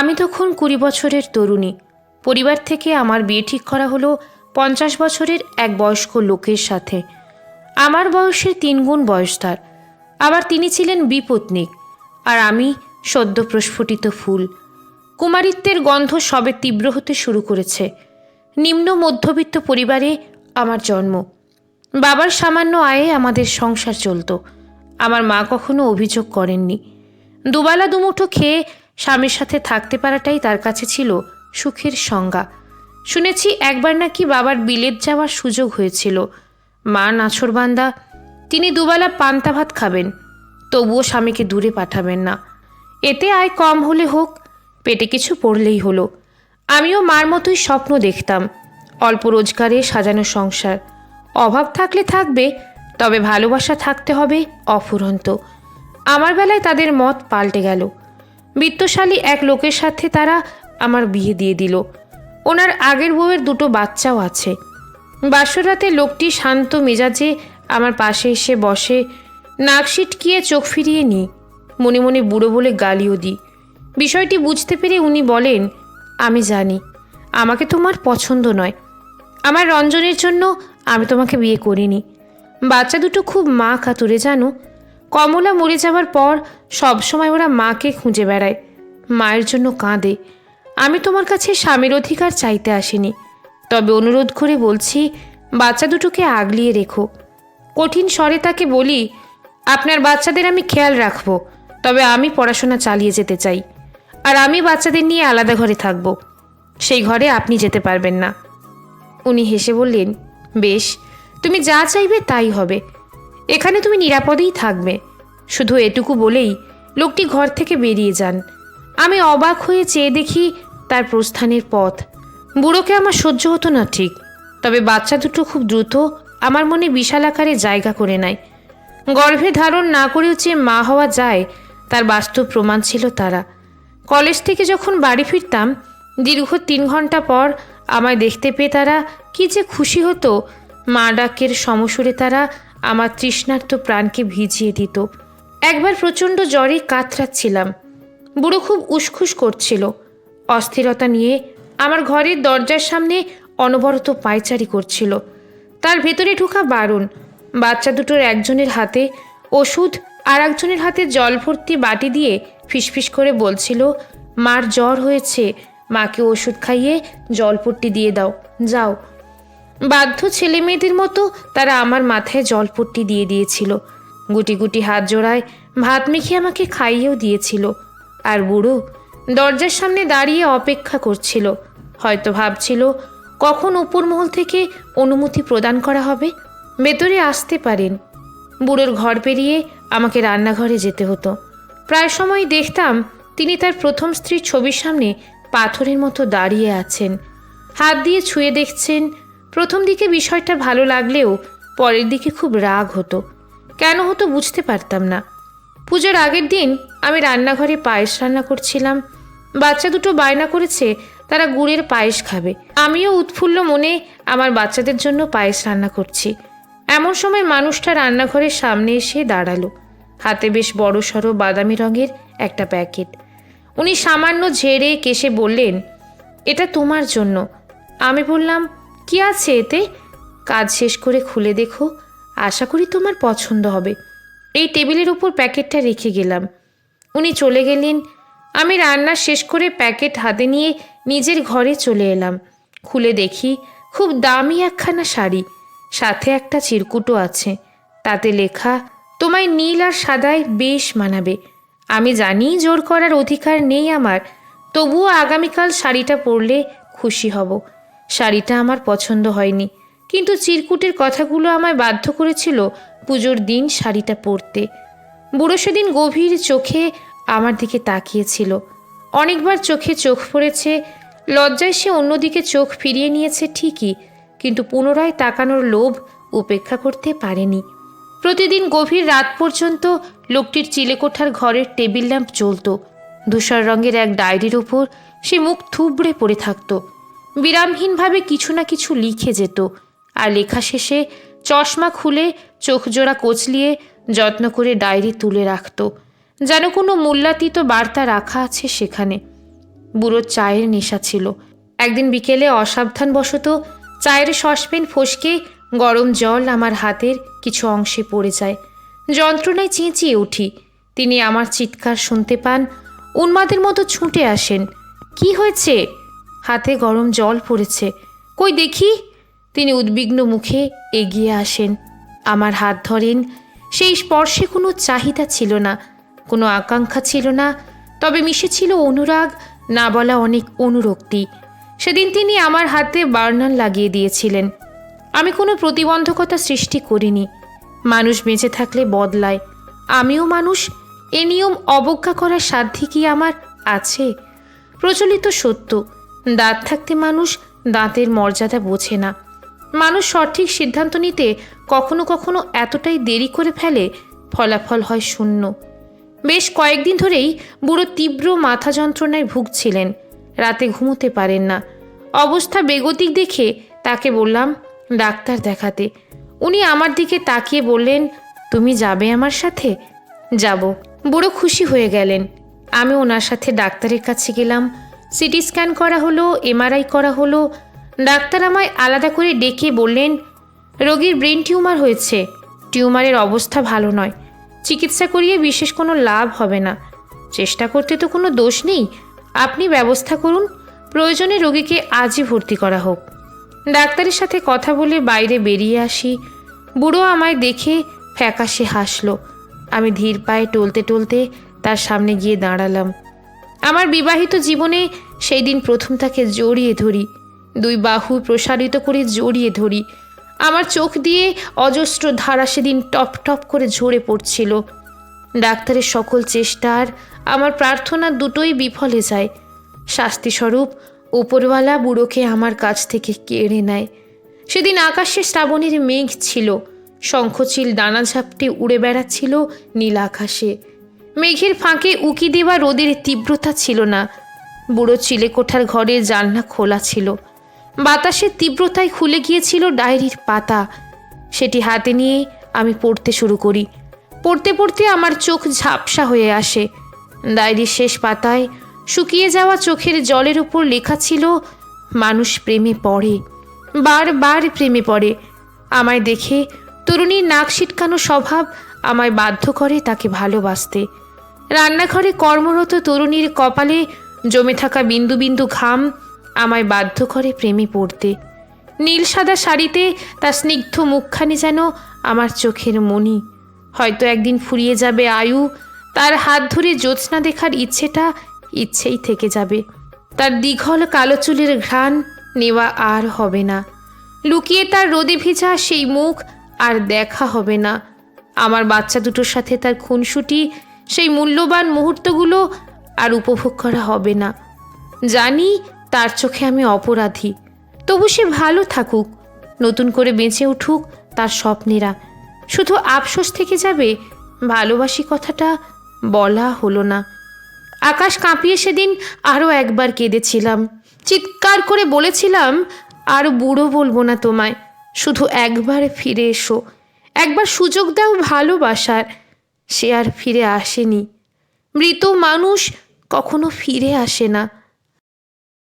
আমি তখন কুড়ি বছরের তরুণী। পরিবার থেকে আমার বিয়ে ঠিক করা হলো পঞ্চাশ বছরের এক বয়স্ক লোকের সাথে। আমার বয়সের তিনগুণ বয়স তার। আবার তিনি ছিলেন বিপত্নিক। আর আমি সদ্য প্রস্ফুটিত ফুল। কুমারিত্বের গন্ধ সবে তীব্র হতে শুরু করেছে। নিম্ন মধ্যবিত্ত পরিবারে আমার জন্ম। বাবার সামান্য আয়ে আমাদের সংসার চলতো। আমার মা কখনো অভিযোগ করেননি। দুবেলা দুমুঠো খেয়ে স্বামীর সাথে থাকতে পারাটাই তার কাছে ছিল সুখের সংজ্ঞা। শুনেছি একবার নাকি বাবার বিলেত যাওয়ার সুযোগ হয়েছিল। মা নাছরবান্দা, তিনি দুবেলা পান্তা ভাত খাবেন, তবুও স্বামীকে দূরে পাঠাবেন না। এতে আয় কম হলে হোক, পেটে কিছু পড়লেই হলো। আমিও মার মতোই স্বপ্ন দেখতাম, অল্প রোজগারে সাজানো সংসার। অভাব থাকলে থাকবে, তবে ভালোবাসা থাকতে হবে অফুরন্ত। আমার বেলায় তাদের মত পাল্টে গেল। বিত্তশালী এক লোকের সাথে তারা আমার বিয়ে দিয়ে দিল। ওনার আগের বউয়ের দুটো বাচ্চাও আছে। বাসরাতে লোকটি শান্ত মেজাজে আমার পাশে এসে বসে, নাক সিটকিয়ে চোখ ফিরিয়ে নিই, মনে মনে বুড়ো বলে গালিও দিই। বিষয়টি বুঝতে পেরে উনি বলেন, আমি জানি, আমাকে তোমার পছন্দ নয়। আমার রঞ্জনের জন্য আমি তোমাকে বিয়ে করিনি। বাচ্চা দুটো খুব মা কাতুরে জানো কমলা মরে যাওয়ার পর সবসময় ওরা মাকে খুঁজে বেড়ায়। মায়ের জন্য কাঁদে। আমি তোমার কাছে স্বামীর অধিকার চাইতে আসিনি। তবে অনুরোধ করে বলছি, বাচ্চা দুটোকে আগলিয়ে রেখো। কঠিন স্বরে তাকে বলি, আপনার বাচ্চাদের আমি খেয়াল রাখব, তবে আমি পড়াশোনা চালিয়ে যেতে চাই। আর আমি বাচ্চাদের নিয়ে আলাদা ঘরে থাকব। সেই ঘরে আপনি যেতে পারবেন না। উনি হেসে বললেন, বেশ, তুমি যা চাইবে তাই হবে। এখানে তুমি নিরাপদেই থাকবে। শুধু এটুকু বলেই লোকটি ঘর থেকে বেরিয়ে যান। আমি অবাক হয়ে চেয়ে দেখি তার প্রস্থানের পথ। বুড়োকে আমার সহ্য হতো না ঠিক, তবে বাচ্চা দুটো খুব দ্রুত আমার মনে বিশাল আকারে জায়গা করে নেয়। গর্ভে ধারণ না করেও যে মা হওয়া যায়, তার বাস্তব প্রমাণ ছিল তারা। কলেজ থেকে যখন বাড়ি ফিরতাম, দীর্ঘ তিন ঘণ্টা পর আমায় দেখতে পেয়ে তারা কি যে খুশি হতো, মা ডাকের সমসুরে তারা আমার তৃষ্ণার্ত প্রাণকে ভিজিয়ে দিত। একবার প্রচণ্ড জ্বরে কাতরাচ্ছিলাম। বুড়ো খুব উসখুস করছিল। অস্থিরতা নিয়ে আমার ঘরের দরজার সামনে অনবরত পায়চারি করছিল। তার ভেতরে ঢোকা বারণ। বাচ্চা দুটোর একজনের হাতে ওষুধ আর একজনের হাতে জল ভর্তি বাটি দিয়ে ফিসফিস করে বলছিল, মার জ্বর হয়েছে। মাকে ওষুধ খাইয়ে জলপট্টি দিয়ে দাও। যাও। বাধ্য ছেলে মেয়েদের মতো তারা আমার মাথায় জলপট্টি দিয়ে দিয়েছিল। গুটি গুটি হাত জোড়ায় ভাত মেখে আমাকে খাইয়েও দিয়েছিল। আর বুড়ো দরজার সামনে দাঁড়িয়ে অপেক্ষা করছিল। হয়তো ভাবছিল, কখন উপর মহল থেকে অনুমতি প্রদান করা হবে? ভেতরে আসতে পারেন। বুড়োর ঘর পেরিয়ে আমাকে রান্নাঘরে যেতে হতো। প্রায় সময় দেখতাম তিনি তার প্রথম স্ত্রীর ছবির সামনে পাথরের মতো দাঁড়িয়ে আছেন। হাত দিয়ে ছুঁয়ে দেখছেন প্রথম দিকে বিষয়টা ভালো লাগলেও পরের দিকে খুব রাগ হতো। কেন হতো বুঝতে পারতাম না। পুজোর আগের দিন আমি রান্নাঘরে পায়েস রান্না করছিলাম। বাচ্চা দুটো বায়না করেছে, তারা গুড়ের পায়েস খাবে। আমিও উৎফুল্ল মনে আমার বাচ্চাদের জন্য পায়েস রান্না করছি। এমন সময় মানুষটা রান্নাঘরের সামনে এসে দাঁড়াল। হাতে বেশ বড় সড়ো বাদামি রঙের একটা প্যাকেট। উনি সামান্য ঝেড়ে কেসে বললেন, এটা তোমার জন্য। আমি বললাম কি আছে এতে? কাজ শেষ করে খুলে দেখো। আশা করি তোমার পছন্দ হবে। এই টেবিলের উপর প্যাকেটটা রেখে গেলাম। উনি চলে গেলেন। আমি রান্না শেষ করে প্যাকেট হাতে নিয়ে নিজের ঘরে চলে এলাম। খুলে দেখি খুব দামি একখানা শাড়ি। সাথে একটা চিরকুটো আছে। তাতে লেখা, তোমায় নীল আর সাদায় বেশ মানাবে। আমি জানি জোর করার অধিকার নেই আমার। তবুও আগামীকাল শাড়িটা পরলে খুশি হব। শাড়িটা আমার পছন্দ হয়নি। কিন্তু চিরকুটের কথাগুলো আমায় বাধ্য করেছিল পুজোর দিন শাড়িটা পরতে। বুড়ো সেদিন গভীর চোখে আমার দিকে তাকিয়েছিল। অনেকবার চোখে চোখ পড়েছে, লজ্জায় সে অন্যদিকে চোখ ফিরিয়ে নিয়েছে ঠিকই, কিন্তু পুনরায় তাকানোর লোভ উপেক্ষা করতে পারেনি। প্রতিদিন গভীর রাত পর্যন্ত লোকটির চিলেকোঠার ঘরের টেবিল ল্যাম্প জ্বলত। ধূসর রঙের এক ডায়েরির ওপর সে মুখ থুবড়ে পড়ে থাকতো। বিরামহীনভাবে কিছু না কিছু লিখে যেত, আর লেখা শেষে চশমা খুলে চোখ জোড়া কোচলিয়ে যত্ন করে ডায়েরি তুলে রাখত। যেন কোনো মূল্যাতীত বার্তা রাখা আছে সেখানে। বুড়োর চায়ের নেশা ছিল। একদিন বিকেলে অসাবধানবশত চায়ের সসপেন ফসকে গরম জল আমার হাতের কিছু অংশে পড়ে যায়। যন্ত্রণায় চেঁচিয়ে উঠি। তিনি আমার চিৎকার শুনতে পান, উন্মাদের মতো ছুটে আসেন। কি হয়েছে? হাতে গরম জল পড়েছে। কই দেখি? তিনি উদ্বিগ্ন মুখে এগিয়ে আসেন। আমার হাত ধরেন। সেই স্পর্শে কোনো চাহিদা ছিল না, কোনো আকাঙ্ক্ষা ছিল না, তবে মিশেছিল অনুরাগ, না বলা অনেক অনুরক্তি। সেদিন তিনি আমার হাতে বার্নার লাগিয়ে দিয়েছিলেন। আমি কোনো প্রতিবন্ধকতা সৃষ্টি করিনি। মানুষ বেঁচে থাকলে বদলায়। আমিও মানুষ, এ নিয়ম অবজ্ঞা করার সাধ্যি কি আমার আছে? প্রচলিত সত্য। দাঁত থাকতে মানুষ দাঁতের মর্যাদা বোঝে না। মানুষ সঠিক সিদ্ধান্ত নিতে কখনো কখনো এতটাই দেরি করে ফেলে, ফলাফল হয় শূন্য। বেশ কয়েকদিন ধরেই বুড়ো তীব্র মাথা যন্ত্রণায় ভুগছিলেন। রাতে ঘুমোতে পারেন না। অবস্থা বেগতিক দেখে তাকে বললাম, ডাক্তার দেখাতে। উনি আমার দিকে তাকিয়ে বললেন, তুমি যাবে আমার সাথে? যাব। বুড়ো খুশি হয়ে গেলেন। আমি ওনার সাথে ডাক্তারের কাছে গেলাম। সিটি স্ক্যান করা হলো, এমআরআই করা হলো। ডাক্তার আমায় আলাদা করে ডেকে বললেন, রোগীর ব্রেন টিউমার হয়েছে। টিউমারের অবস্থা ভালো নয়। চিকিৎসা করিয়ে বিশেষ কোনো লাভ হবে না। চেষ্টা করতে তো কোনো দোষ নেই। আপনি ব্যবস্থা করুন। প্রয়োজনে রোগীকে আজই ভর্তি করা হোক। ডাক্তারের সাথে কথা বলে বাইরে বেরিয়ে আসি। বুড়ো আমায় দেখে ফ্যাকাশে হাসলো। আমি ধীর পায়ে টলতে টলতে তার সামনে গিয়ে দাঁড়ালাম। আমার বিবাহিত জীবনে সেই দিন প্রথম তাকে জড়িয়ে ধরি। দুই বাহু প্রসারিত করে জড়িয়ে ধরি। আমার চোখ দিয়ে অজস্র ধারা সেদিন টপ টপ করে ঝরে পড়ছিল। ডাক্তারের সকল চেষ্টার আমার প্রার্থনা দুটোই বিফলে যায়। শাস্তিস্বরূপ উপরওয়ালা বুড়োকে আমার কাছ থেকে কেড়ে নেয়। সেদিন আকাশে শ্রাবণের মেঘ ছিল। শঙ্খচিল দানা ঝাপটে উড়ে বেড়াচ্ছিল নীল আকাশে। মেঘের ফাঁকে উকি দেওয়া রোদের তীব্রতা ছিল না। বুড়ো চিলেকোঠার ঘরের জানলা খোলা ছিল। বাতাসের তীব্রতায় খুলে গিয়েছিল ডায়েরির পাতা। সেটি হাতে নিয়ে আমি পড়তে শুরু করি। পড়তে পড়তে আমার চোখ ঝাপসা হয়ে আসে। ডায়েরির শেষ পাতায় শুকিয়ে যাওয়া চোখের জলের উপর লেখা ছিল, মানুষ প্রেমে পড়ে, বারবার প্রেমে পড়ে। আমায় দেখে তরুণীর নাক সিটকানো স্বভাব আমায় বাধ্য করে তাকে ভালোবাসতে। রান্নাঘরে কর্মরত তরুণীর কপালে জমে থাকা বিন্দু বিন্দু ঘাম আমায় বাধ্য করে প্রেমে পড়তে। নীল সাদা শাড়িতে তার স্নিগ্ধ মুখখানি যেন আমার চোখের মণি হয়তো একদিন ফুরিয়ে যাবে আয়ু, তার হাত ধরে জ্যোৎস্না দেখার ইচ্ছেটা ইচ্ছেই থেকে যাবে। তার দীঘল কালো চুলের ঘ্রাণ নেওয়া আর হবে না। লুকিয়ে তার রোদে ভিজা সেই মুখ আর দেখা হবে না। আমার বাচ্চা দুটোর সাথে তার খুনসুটি, সেই মূল্যবান মুহূর্তগুলো আর উপভোগ করা হবে না। জানি তার চোখে আমি অপরাধী। তবু সে ভালো থাকুক, নতুন করে বেঁচে উঠুক তার স্বপ্নেরা। শুধু আফসোস থেকে যাবে, ভালোবাসি কথাটা বলা হলো না। আকাশ কাঁপিয়ে সেদিন আরও একবার কেঁদেছিলাম। চিৎকার করে বলেছিলাম, আর বুড়ো বলব না তোমায়, শুধু একবার ফিরে এসো। একবার সুযোগ দাও ভালোবাসার। সে আর ফিরে আসেনি। মৃত মানুষ কখনো ফিরে আসে না।